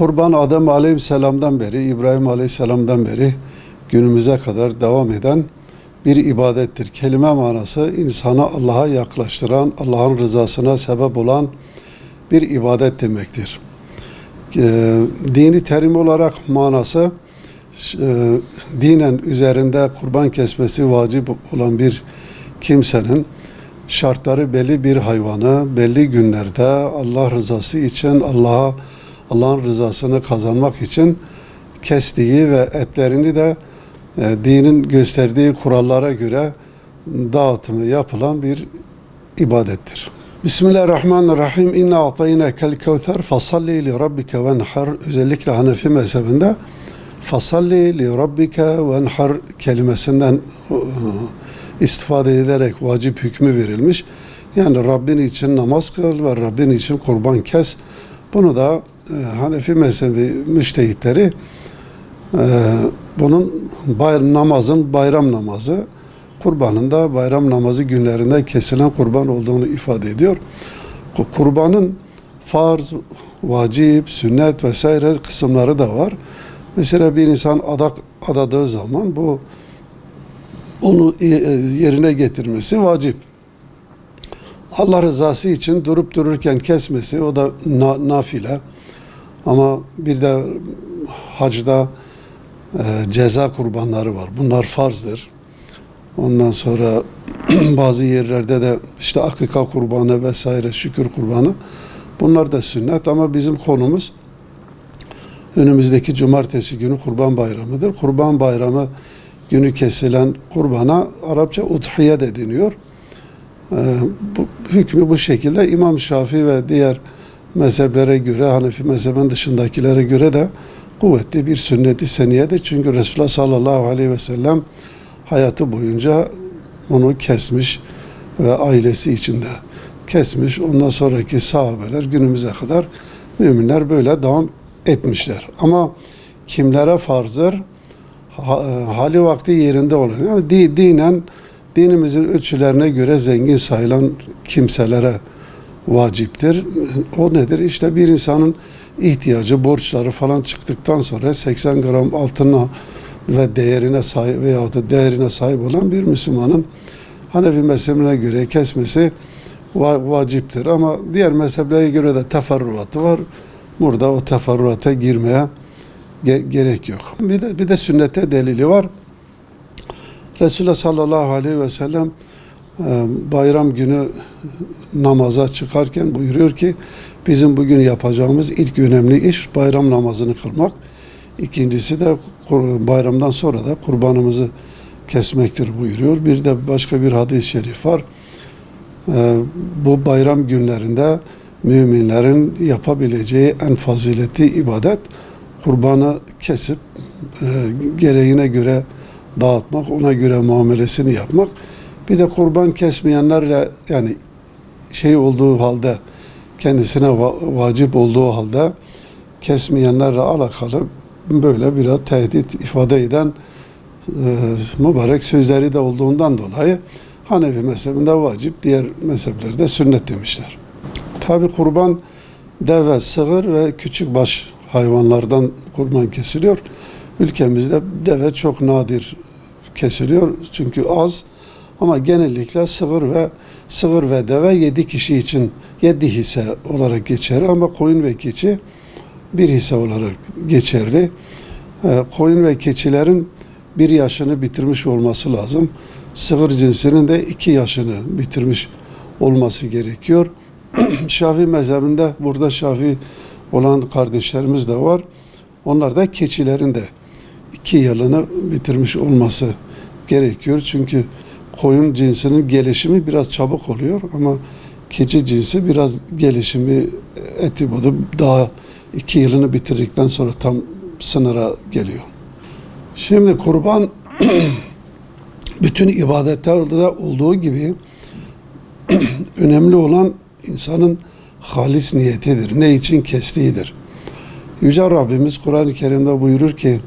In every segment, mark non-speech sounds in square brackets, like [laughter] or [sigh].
Kurban Adem Aleyhisselam'dan beri, İbrahim Aleyhisselam'dan beri günümüze kadar devam eden bir ibadettir. Kelime manası insanı Allah'a yaklaştıran, Allah'ın rızasına sebep olan bir ibadet demektir. Ee, dini terim olarak manası e, dinen üzerinde kurban kesmesi vacip olan bir kimsenin şartları belli bir hayvanı belli günlerde Allah rızası için Allah'a Allah'ın rızasını kazanmak için kestiği ve etlerini de e, dinin gösterdiği kurallara göre dağıtımı yapılan bir ibadettir. Bismillahirrahmanirrahim. İnna atayna kel kevser fasalli li rabbike venhar. Özellikle Hanefi mezhebinde fasalli li rabbike venhar kelimesinden e, istifade edilerek vacip hükmü verilmiş. Yani Rabbin için namaz kıl ve Rabbin için kurban kes. Bunu da Hanefi mezhebi müştehitleri e, bunun bay, namazın bayram namazı, kurbanın da bayram namazı günlerinde kesilen kurban olduğunu ifade ediyor. Kurbanın farz, vacip, sünnet vesaire kısımları da var. Mesela bir insan adak adadığı zaman bu onu e, yerine getirmesi vacip. Allah rızası için durup dururken kesmesi o da na, nafile. Ama bir de hacda e, ceza kurbanları var. Bunlar farzdır. Ondan sonra [clears throat] bazı yerlerde de işte akika kurbanı vesaire şükür kurbanı. Bunlar da sünnet ama bizim konumuz önümüzdeki cumartesi günü kurban bayramıdır. Kurban bayramı günü kesilen kurbana Arapça udhiye de deniyor. Ee, bu, hükmü bu şekilde İmam Şafii ve diğer mezheplere göre, Hanefi mezhebin dışındakilere göre de kuvvetli bir sünneti seniyedir. Çünkü Resulullah sallallahu aleyhi ve sellem hayatı boyunca onu kesmiş ve ailesi içinde kesmiş. Ondan sonraki sahabeler günümüze kadar müminler böyle devam etmişler. Ama kimlere farzdır? hali vakti yerinde olan yani di, dinen dinimizin ölçülerine göre zengin sayılan kimselere vaciptir. O nedir? İşte bir insanın ihtiyacı, borçları falan çıktıktan sonra 80 gram altına ve değerine sahip veya da değerine sahip olan bir Müslümanın Hanefi mezhebine göre kesmesi vaciptir. Ama diğer mezheplere göre de teferruatı var. Burada o teferruata girmeye gerek yok. Bir de, bir de sünnete delili var. Resulullah sallallahu aleyhi ve sellem bayram günü namaza çıkarken buyuruyor ki bizim bugün yapacağımız ilk önemli iş bayram namazını kılmak. İkincisi de bayramdan sonra da kurbanımızı kesmektir buyuruyor. Bir de başka bir hadis-i şerif var. E, bu bayram günlerinde müminlerin yapabileceği en faziletli ibadet kurbanı kesip e, gereğine göre dağıtmak, ona göre muamelesini yapmak. Bir de kurban kesmeyenlerle yani şey olduğu halde kendisine va vacip olduğu halde kesmeyenlerle alakalı böyle biraz tehdit ifade eden e, mübarek sözleri de olduğundan dolayı Hanefi mezhebinde vacip, diğer mezheplerde sünnet demişler. Tabi kurban deve, sığır ve küçük baş hayvanlardan kurban kesiliyor. Ülkemizde deve çok nadir kesiliyor çünkü az ama genellikle sığır ve sığır ve deve yedi kişi için yedi hisse olarak geçer ama koyun ve keçi bir hisse olarak geçerli. E, koyun ve keçilerin bir yaşını bitirmiş olması lazım. Sığır cinsinin de iki yaşını bitirmiş olması gerekiyor. [clears throat] Şafii mezhebinde burada Şafii olan kardeşlerimiz de var. Onlar da keçilerin de iki yılını bitirmiş olması gerekiyor. Çünkü koyun cinsinin gelişimi biraz çabuk oluyor ama keçi cinsi biraz gelişimi eti budu daha iki yılını bitirdikten sonra tam sınıra geliyor. Şimdi kurban [clears throat] bütün ibadetlerde olduğu gibi [clears throat] önemli olan insanın halis niyetidir. Ne için kestiğidir. Yüce Rabbimiz Kur'an-ı Kerim'de buyurur ki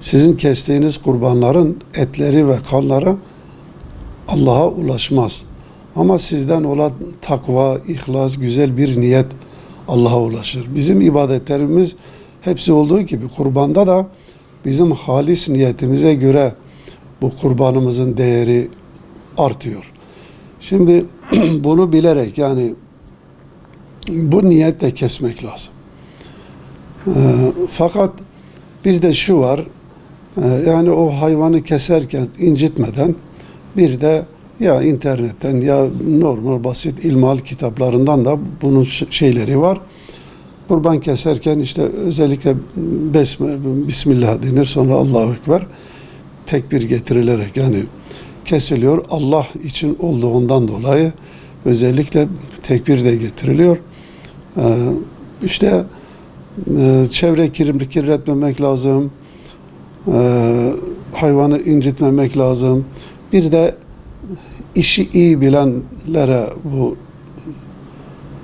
sizin kestiğiniz kurbanların etleri ve kanları Allah'a ulaşmaz. Ama sizden olan takva, ihlas, güzel bir niyet Allah'a ulaşır. Bizim ibadetlerimiz hepsi olduğu gibi kurbanda da bizim halis niyetimize göre bu kurbanımızın değeri artıyor. Şimdi [clears throat] bunu bilerek yani bu niyetle kesmek lazım. Ee, fakat bir de şu var, e, yani o hayvanı keserken incitmeden bir de ya internetten ya normal basit ilmal kitaplarından da bunun şeyleri var. Kurban keserken işte özellikle besme, Bismillah denir sonra Allahu Ekber tekbir getirilerek yani kesiliyor. Allah için olduğundan dolayı özellikle tekbir de getiriliyor. Ee, işte e, çevre kir- kirletmemek lazım. Ee, hayvanı incitmemek lazım. Bir de işi iyi bilenlere bu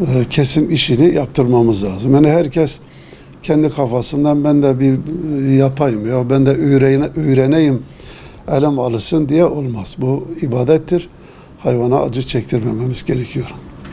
e, kesim işini yaptırmamız lazım. Yani herkes kendi kafasından ben de bir yapayım ya ben de öğrene, öğreneyim elem alışsın diye olmaz. Bu ibadettir. Hayvana acı çektirmememiz gerekiyor.